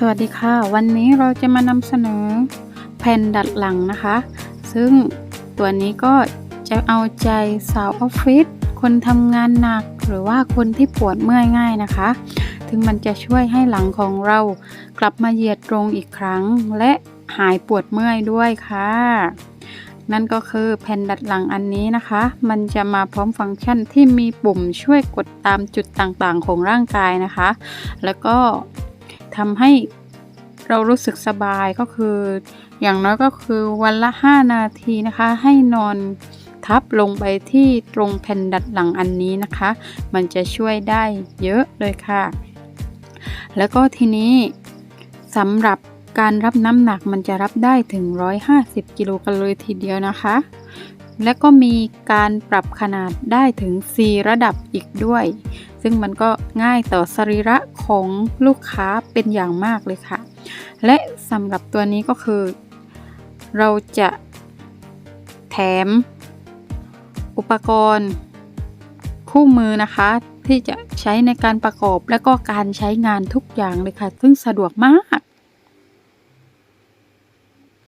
สวัสดีค่ะ วันนี้เราจะมานำเสนอแผ่นดัดหลังนะคะ ซึ่งตัวนี้ก็จะเอาใจสาวออฟฟิศคนทำงานหนักหรือว่าคนที่ปวดเมื่อยง่ายนะคะ ถึงมันจะช่วยให้หลังของเรากลับมาเหยียดตรงอีกครั้ง และหายปวดเมื่อยด้วยค่ะ นั่นก็คือแผ่นดัดหลังอันนี้นะคะ มันจะมาพร้อมฟังก์ชันที่มีปุ่มช่วยกดตามจุดต่างๆ ของร่างกายนะคะ แล้วก็ ทำให้เรารู้สึกสบายก็คือ อย่างน้อยก็คือวันละ 5 นาทีนะคะ ให้นอนทับลงไปที่ตรงแผ่นดัดหลังอันนี้นะคะ มันจะช่วยได้เยอะเลยค่ะ แล้วก็ทีนี้สำหรับการรับน้ำหนักมันจะรับได้ถึง 150 กิโลกันเลยทีเดียวนะคะ และก็มีการปรับขนาดได้ถึง 4 ระดับอีกด้วย ซึ่งมันก็ง่ายต่อสรีระของลูกค้าเป็นอย่างมากเลยค่ะ และสำหรับตัวนี้ก็คือ เราจะแถมอุปกรณ์คู่มือนะคะ ที่จะใช้ในการประกอบและก็การใช้งานทุกอย่างเลยค่ะ ซึ่งสะดวกมาก